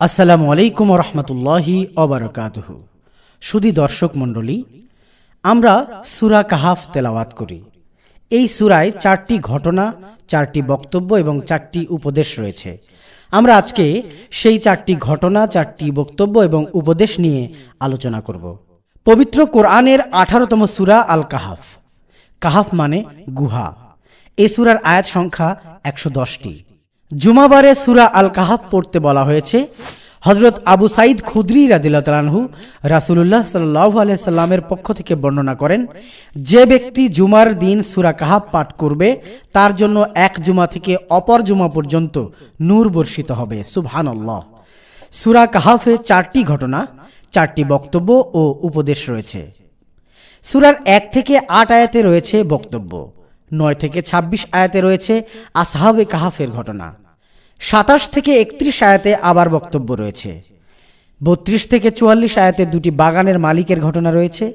আসসালামু আলাইকুম রহমতুল্লাহি অবরকাতহ সুদী দর্শক মণ্ডলী, আমরা সুরা কাহাফ তেলাওয়াত করি। এই সুরায় চারটি ঘটনা, চারটি বক্তব্য এবং চারটি উপদেশ রয়েছে। আমরা আজকে সেই চারটি ঘটনা, চারটি বক্তব্য এবং উপদেশ নিয়ে আলোচনা করব। পবিত্র কোরআনের আঠারোতম সুরা আল কাহাফ কাহাফ মানে গুহা। এই সুরার আয়াত সংখ্যা একশো দশটি। জুমাবারে সুরা আল কাহাফ পড়তে বলা হয়েছে। হজরত আবু সাইদ খুদ্রি রাদিল্লাহু রাসুলুল্লাহ সাল্লাহ সাল্লামের পক্ষ থেকে বর্ণনা করেন, যে ব্যক্তি জুমার দিন সুরা কাহাব পাঠ করবে, তার জন্য এক জুমা থেকে অপর জুমা পর্যন্ত নূর বর্ষিত হবে। সুবহান আল্লাহ সুরা কাহাফে চারটি ঘটনা, চারটি বক্তব্য ও উপদেশ রয়েছে। সুরার এক থেকে আট আয়াতে রয়েছে বক্তব্য। নয় থেকে ২৬ আয়াতে রয়েছে আসহাবে কাহাফের ঘটনা। সাতাশ থেকে একত্রিশ আয়াতে আবার বক্তব্য রয়েছে। বত্রিশ থেকে চুয়াল্লিশ আয়াতে দুটি বাগানের মালিকের ঘটনা রয়েছে।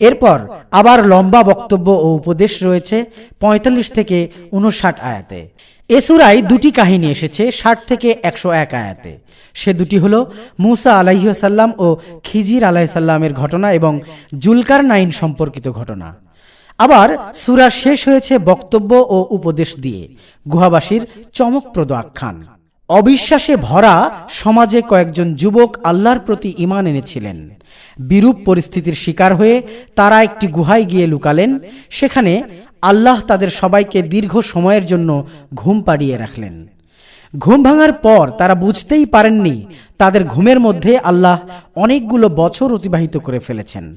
এরপর আবার লম্বা বক্তব্য ও উপদেশ রয়েছে পঁয়তাল্লিশ থেকে উনষাট আয়াতে। এসুরাই দুটি কাহিনী এসেছে ষাট থেকে একশো এক আয়াতে। সে দুটি হল মুসা আলাইসাল্লাম ও খিজির আলাইসাল্লামের ঘটনা এবং জুলকার নাইন সম্পর্কিত ঘটনা। আবার সুরা শেষ হয়েছে বক্তব্য ও উপদেশ দিয়ে। গুহাবাসীর চমকপ্রদ আখ্যান। অবিশ্বাসে ভরা সমাজে কয়েকজন যুবক আল্লাহর প্রতি ইমান এনেছিলেন। বিরূপ পরিস্থিতির শিকার হয়ে তারা একটি গুহায় গিয়ে লুকালেন। সেখানে আল্লাহ তাদের সবাইকে দীর্ঘ সময়ের জন্য ঘুম পাড়িয়ে রাখলেন। ঘুম ভাঙার পর তারা বুঝতেই পারেননি তাদের ঘুমের মধ্যে আল্লাহ অনেকগুলো বছর অতিবাহিত করে ফেলেছেন।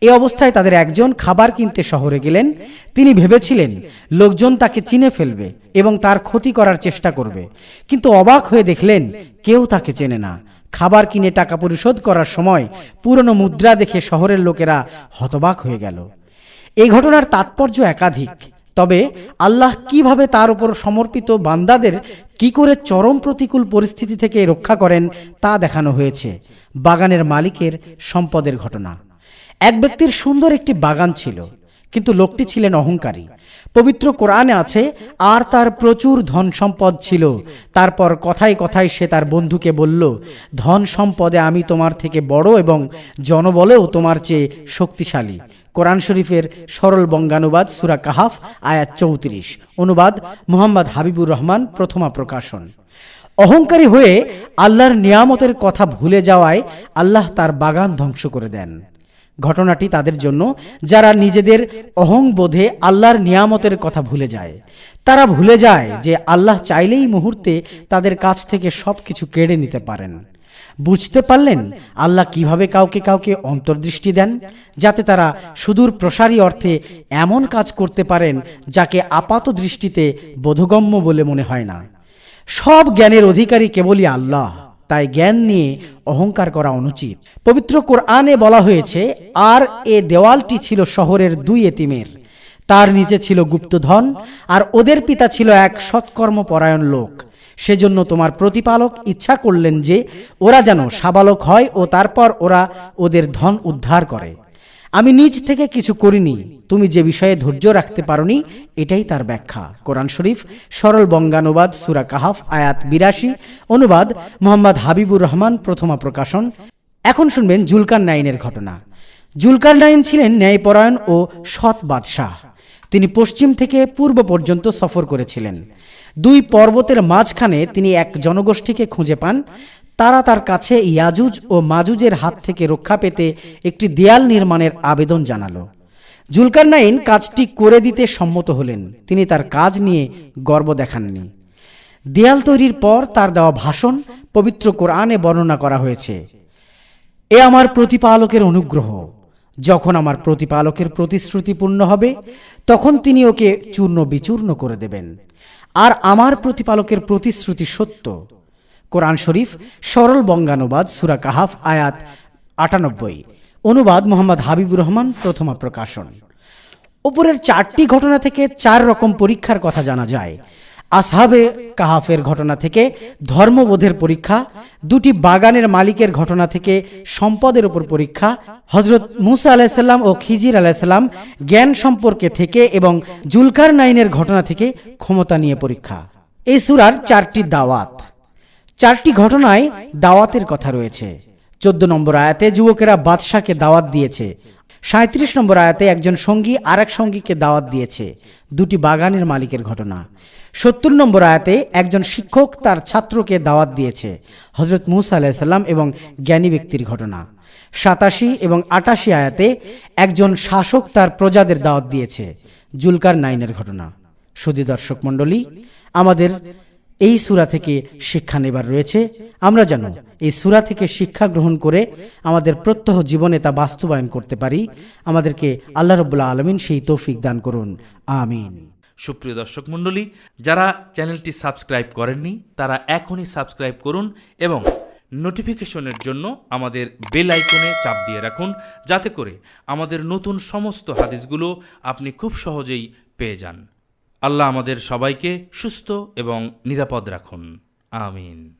এ অবস্থায় তাদের একজন খাবার কিনতে শহরে গেলেন। তিনি ভেবেছিলেন, লোকজন তাকে চিনে ফেলবে এবং তার ক্ষতি করার চেষ্টা করবে। কিন্তু অবাক হয়ে দেখলেন, কেউ তাকে চেনে না। খাবার কিনে টাকা পরিশোধ করার সময় পুরনো মুদ্রা দেখে শহরের লোকেরা হতবাক হয়ে গেল। এই ঘটনার তাৎপর্য একাধিক, তবে আল্লাহ কীভাবে তার উপর সমর্পিত বান্দাদের কি করে চরম প্রতিকূল পরিস্থিতি থেকে রক্ষা করেন তা দেখানো হয়েছে। বাগানের মালিকের সম্পদের ঘটনা। এক ব্যক্তির সুন্দর একটি বাগান ছিল, কিন্তু লোকটি ছিলেন অহংকারী। পবিত্র কোরআনে আছে, আর তার প্রচুর ধন সম্পদ ছিল। তারপর কথায় কথায় সে তার বন্ধুকে বলল, ধন সম্পদে আমি তোমার থেকে বড় এবং জনবলেও তোমার চেয়ে শক্তিশালী। কোরআন শরীফের সরল বঙ্গানুবাদ সুরা কাহাফ, আয়াত চৌত্রিশ। অনুবাদ, মোহাম্মদ হাবিবুর রহমান, প্রথমা প্রকাশন। অহংকারী হয়ে আল্লাহর নিয়ামতের কথা ভুলে যাওয়ায় আল্লাহ তার বাগান ধ্বংস করে দেন। ঘটনাটি তাদের জন্য, যারা নিজেদের অহংবোধে আল্লাহর নিয়ামতের কথা ভুলে যায়। তারা ভুলে যায় যে আল্লাহ চাইলেই মুহূর্তে তাদের কাছ থেকে সব কিছু কেড়ে নিতে পারেন। বুঝতে পারলেন আল্লাহ কীভাবে কাউকে কাউকে অন্তর্দৃষ্টি দেন? যাতে তারা সুদূর প্রসারী অর্থে এমন কাজ করতে পারেন যাকে আপাত দৃষ্টিতে বোধগম্য বলে মনে হয় না। সব জ্ঞানের অধিকারী কেবলই আল্লাহ। তাই জ্ঞান নিয়ে অহংকার করা অনুচিত। পবিত্র কোরআনে বলা হয়েছে, আর এ দেওয়ালটি ছিল শহরের দুই এতিমের। তার নিচে ছিল গুপ্তধন, আর ওদের পিতা ছিল এক সৎকর্ম পরায়ণ লোক। সেজন্য তোমার প্রতিপালক ইচ্ছা করলেন যে, ওরা যেন সাবালক হয় ও তারপর ওরা ওদের ধন উদ্ধার করে। আমি নিজ থেকে কিছু করিনি। তুমি যে বিষয়ে ধৈর্য রাখতে পারোনি, এটাই তার ব্যাখ্যা। কোরআন শরীফ, সরল বঙ্গানুবাদ, সুরা কাহাফ, আয়াত বিরাশি, অনুবাদ, মোহাম্মদ হাবিবুর রহমান, প্রথমা প্রকাশন। এখন শুনবেন জুলকার নাইনের ঘটনা। জুলকার নাইন ছিলেন ন্যায়পরায়ণ ও সৎ বাদশাহ। তিনি পশ্চিম থেকে পূর্ব পর্যন্ত সফর করেছিলেন। দুই পর্বতের মাঝখানে তিনি এক জনগোষ্ঠীকে খুঁজে পান। তারা তার কাছে ইয়াজুজ ও মাজুজের হাত থেকে রক্ষা পেতে একটি দেয়াল নির্মাণের আবেদন জানালো। জুলকারনাইন কাজটি করে দিতে সম্মত হলেন। তিনি তার কাজ নিয়ে গর্ব দেখাননি। দেয়াল তৈরির পর তার দেওয়া ভাষণ পবিত্র কোরআনে বর্ণনা করা হয়েছে। এ আমার প্রতিপালকের অনুগ্রহ। যখন আমার প্রতিপালকের প্রতিশ্রুতি পূর্ণ হবে, তখন তিনি ওকে চূর্ণ বিচূর্ণ করে দেবেন। আর আমার প্রতিপালকের প্রতিশ্রুতি সত্য। কোরআন শরীফ, সরল বঙ্গানুবাদ, সুরা কাহাফ, আয়াত আটানব্বই। অনুবাদ মোহাম্মদ হাবিবুর রহমান, প্রথমা প্রকাশন। উপরের চারটি ঘটনা থেকে চার রকম পরীক্ষার কথা জানা যায়। আসহাবে কাহাফের ঘটনা থেকে ধর্মবোধের পরীক্ষা, দুটি বাগানের মালিকের ঘটনা থেকে সম্পদের উপর পরীক্ষা হজরত মুসা আলাহিসাল্লাম ও খিজির আলাহিসাল্লাম জ্ঞান সম্পর্কে থেকে এবং জুলকার নাইনের ঘটনা থেকে ক্ষমতা নিয়ে পরীক্ষা। এই সুরার চারটি দাওয়াত। চারটি ঘটনায় দাওয়াতের কথা রয়েছে। চোদ্দ নম্বর আয়াতে যুবকেরা বাদশাকে দাওয়াত দিয়েছে। সাঁত্রিশ নম্বর আয়াতে একজন সঙ্গী আর এক সঙ্গীকে দাওয়াত দিয়েছে। দুটি বাগানের মালিকের ঘটনা। সত্তর নম্বর আয়াতে একজন শিক্ষক তার ছাত্রকে দাওয়াত দিয়েছে। হজরত মুসা আলাইসাল্লাম এবং জ্ঞানী ব্যক্তির ঘটনা। সাতাশি এবং আটাশি আয়াতে একজন শাসক তার প্রজাদের দাওয়াত দিয়েছে। জুলকার নাইনের ঘটনা। সুদী দর্শক মণ্ডলী, আমাদের এই সুরা থেকে শিক্ষা নেবার রয়েছে। আমরা যেন এই সুরা থেকে শিক্ষা গ্রহণ করে আমাদের প্রত্যহ জীবনে তা বাস্তবায়ন করতে পারি। আমাদেরকে আল্লাহ রবুল্লা আলমিন সেই তৌফিক দান করুন। আমিন। সুপ্রিয় দর্শক মণ্ডলী, যারা চ্যানেলটি সাবস্ক্রাইব করেননি, তারা এখনই সাবস্ক্রাইব করুন এবং নোটিফিকেশনের জন্য আমাদের বেল আইকনে চাপ দিয়ে রাখুন, যাতে করে আমাদের নতুন সমস্ত হাদিসগুলো আপনি খুব সহজেই পেয়ে যান। আল্লাহ আমাদের সবাইকে সুস্থ এবং নিরাপদ রাখুন। আমিন।